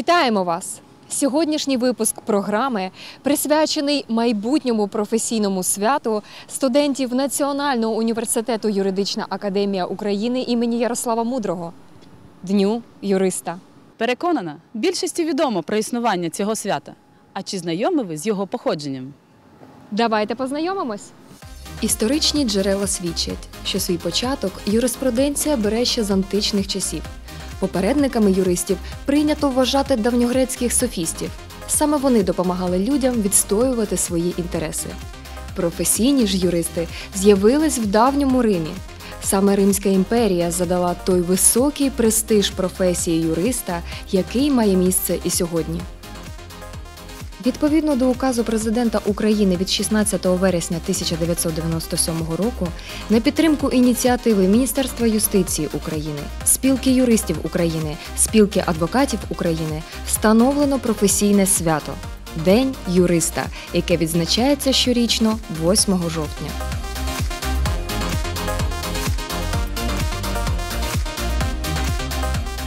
Вітаємо вас! Сьогоднішній випуск програми присвячений майбутньому професійному святу студентів Національного університету Юридична академія України імені Ярослава Мудрого Дню юриста. Переконана, більшості відомо про існування цього свята. А чи знайомі ви з його походженням? Давайте познайомимось. Історичні джерела свідчать, що свій початок юриспруденція бере ще з античних часів. Попередниками юристів прийнято вважати давньогрецьких софістів. Саме вони допомагали людям відстоювати свої інтереси. Професійні ж юристи з'явились в давньому Римі. Саме Римська імперія задала той високий престиж професії юриста, який має місце і сьогодні. Відповідно до указу президента України від 16 вересня 1997 року на підтримку ініціативи Міністерства юстиції України, спілки юристів України, спілки адвокатів України встановлено професійне свято День юриста, яке відзначається щорічно 8 жовтня.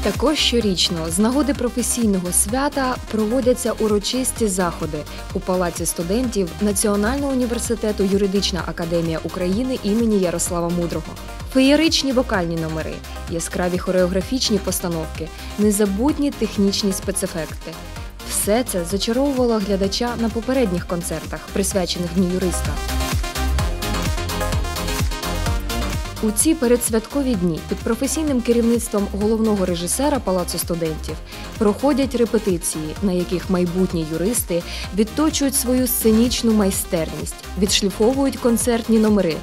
Також щорічно з нагоди професійного свята проводяться урочисті заходи у Палаці студентів Національного університету Юридична академія України імені Ярослава Мудрого. Феєричні вокальні номери, яскраві хореографічні постановки, незабутні технічні спецефекти. Все це зачаровувало глядача на попередніх концертах, присвячених Дню юриста. У ці передсвяткові дні під професійним керівництвом головного режисера Палацу студентів проходять репетиції, на яких майбутні юристи відточують свою сценічну майстерність, відшліфовують концертні номери.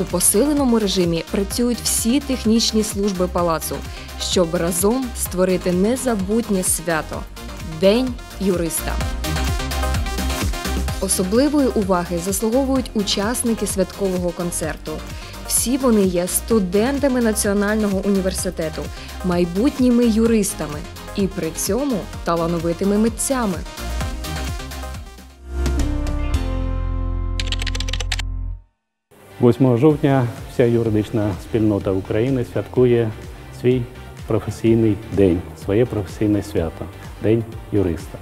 У посиленому режимі працюють всі технічні служби палацу, щоб разом створити незабутнє свято День юриста. Особливої уваги заслуговують учасники святкового концерту. Всі вони є студентами Національного університету, майбутніми юристами і при цьому талановитими митцями. – 8 жовтня вся юридична спільнота України святкує свій професійний день, своє професійне свято День юриста.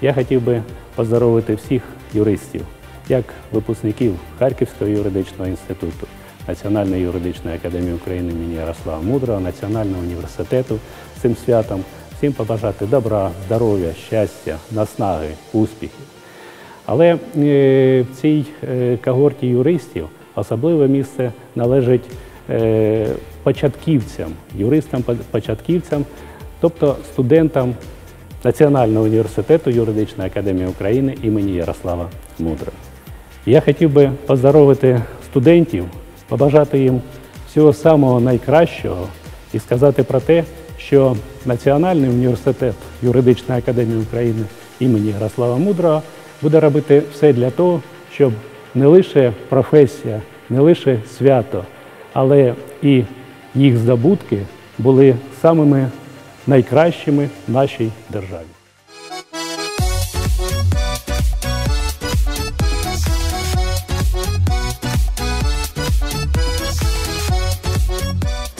Я хотів би поздоровити всіх юристів, як випускників Харківського юридичного інституту, Національної юридичної академії України імені Ярослава Мудрого, Національного університету з цим святом, всім побажати добра, здоров'я, щастя, наснаги, успіхів. Але е, в цій е, когорті юристів особливе місце належить е, початківцям, юристам-початківцям, тобто студентам Національного університету Юридичної академії України імені Ярослава Мудрого. Я хотів би поздоровити студентів, побажати їм всього самого найкращого і сказати про те, що Національний університет Юридичної академії України імені Ярослава Мудрого буде робити все для того, щоб не лише професія, не лише свято, але і їх здобутки були самими найкращими в нашій державі.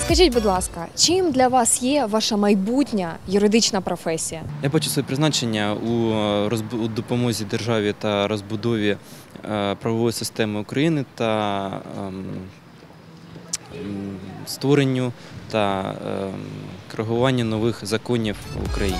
Скажіть, будь ласка, чим для вас є ваша майбутня юридична професія? Я бачу своє призначення у, розбу- допомозі державі та розбудові е, правової системи України та ем, створенню та ем, коригуванню нових законів в Україні.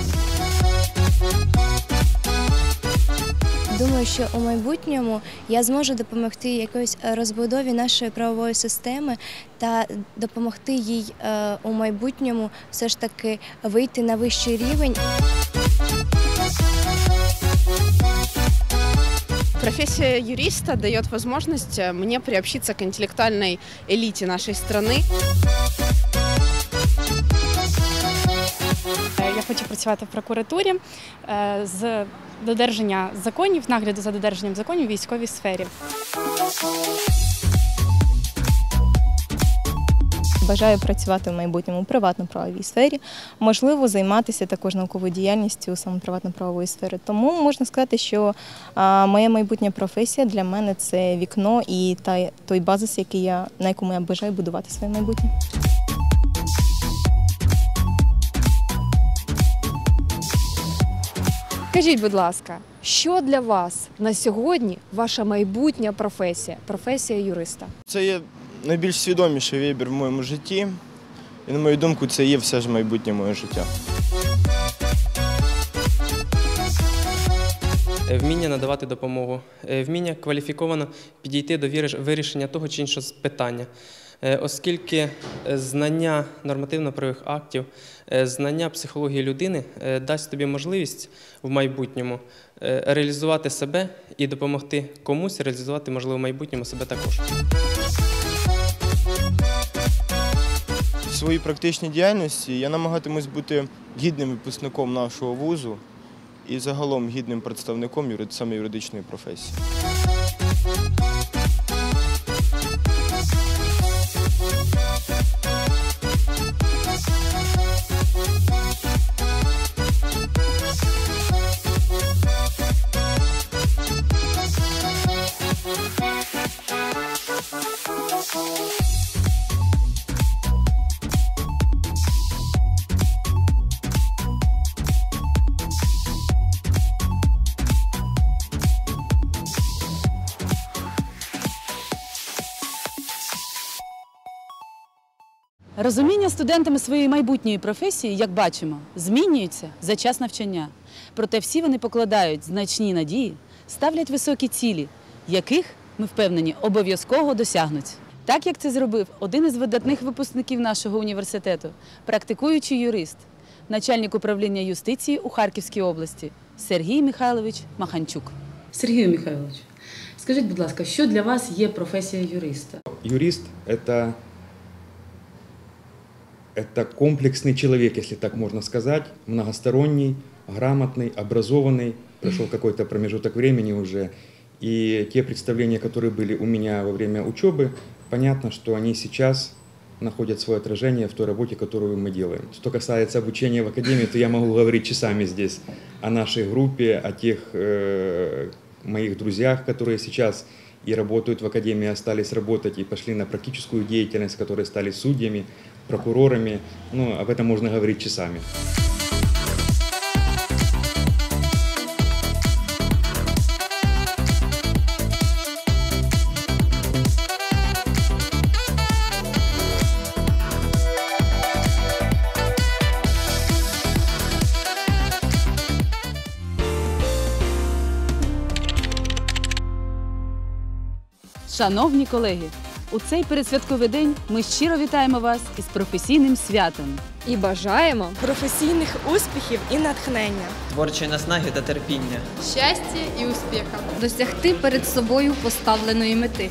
Думаю, що у майбутньому я зможу допомогти якоїсь е, розбудові нашої правової системи та допомогти їй е, у майбутньому все ж таки вийти на вищий рівень. Профессия юриста дает возможность э, мне приобщиться к интеллектуальной элите нашей страны. Е, Я хочу працювати в прокуратурі е, з додержання законів, нагляду за додержанням законів у військовій сфері. Бажаю працювати в майбутньому у приватно-правовій сфері, можливо, займатися також науковою діяльністю саме приватно-правової сфери. Тому можна сказати, що моя майбутня професія для мене це вікно і той базис, який я, на якому я бажаю будувати своє майбутнє. Кажіть, будь ласка, що для вас на сьогодні ваша майбутня професія, професія юриста? Це є найбільш свідоміший вибір в моєму житті. І на мою думку, це є все ж майбутнє моє життя. Е, вміння надавати допомогу, е, вміння кваліфіковано підійти до віриш- вирішення того чи іншого питання. Е, Оскільки е, знання нормативно-правових актів, е, знання психології людини дасть тобі можливість в майбутньому реалізувати себе і допомогти комусь реалізувати, можливо, в майбутньому себе також. В своїй практичній діяльності я намагатимусь бути гідним випускником нашого вузу і загалом гідним представником саме юридичної професії. Розуміння студентами своєї майбутньої професії, як бачимо, змінюється за час навчання. Проте всі вони покладають значні надії, ставлять високі цілі, яких, ми впевнені, обов'язково досягнуть. Так як це зробив один із видатних випускників нашого університету, практикуючий юрист, начальник управління юстиції у Харківській області Сергій Михайлович Маханчук. Сергію Михайловичу, скажіть, будь ласка, що для вас є професія юриста? Юрист – это, это комплексный человек, если так можно сказать, многосторонний, грамотный, образованный, прошел какой-то промежуток времени уже, и те представления, которые были у меня во время учебы, понятно, что они сейчас находят свое отражение в той работе, которую мы делаем. Что касается обучения в академии, то я могу говорить часами здесь о нашей группе, о тех э, моих друзьях, которые сейчас и работают в академии, остались работать и пошли на практическую деятельность, которые стали судьями, прокурорами. Ну, об этом можно говорить часами. Шановні колеги, у цей передсвятковий день ми щиро вітаємо вас із професійним святом. І бажаємо професійних успіхів і натхнення. творчої наснаги та терпіння. щастя і успіха, досягти перед собою поставленої мети.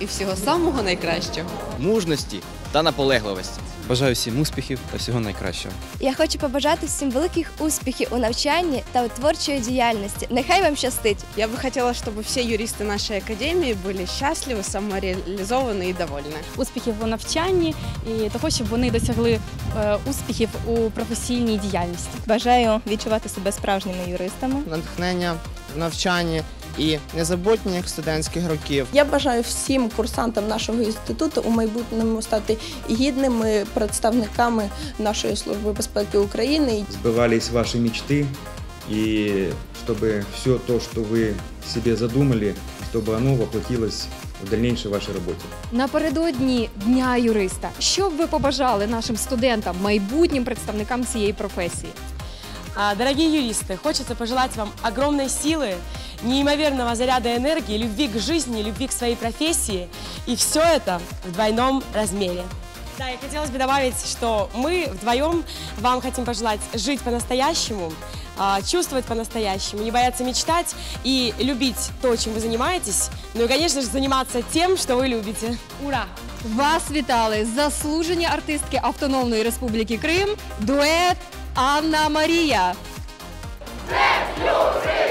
і всього самого найкращого. мужності та наполегливості. Бажаю всім успіхів та всього найкращого. Я хочу побажати всім великих успіхів у навчанні та у творчої діяльності. Нехай вам щастить! Я бы хотела, чтобы все юристы нашей академии были счастливы, самореализованы и довольны. Успіхів у навчанні і того, щоб вони досягли е, успіхів у професійній діяльності. Бажаю відчувати себе справжніми юристами. натхнення в навчанні і незабутніх студентських років. Я бажаю всім курсантам нашого інституту у майбутньому стати гідними представниками нашої служби безпеки України. Сбывались ваши мечты, и чтобы все то, что вы себе задумали, чтобы оно воплотилось в дальнейшей вашей работе. напередодні Дня юриста. Що б ви побажали нашим студентам, майбутнім представникам цієї професії? А, Дорогие юристы, хочется пожелать вам огромной силы, неимоверного заряда энергии, любви к жизни, любви к своей профессии. И все это в двойном размере. Да, и хотелось бы добавить, что мы вдвоем вам хотим пожелать жить по-настоящему, а, чувствовать по-настоящему, не бояться мечтать и любить то, чем вы занимаетесь, ну и, конечно же, заниматься тем, что вы любите. Ура! Вас вітали заслужені артистки Автономної Республіки Крим, дует Анна Марія. Юрист!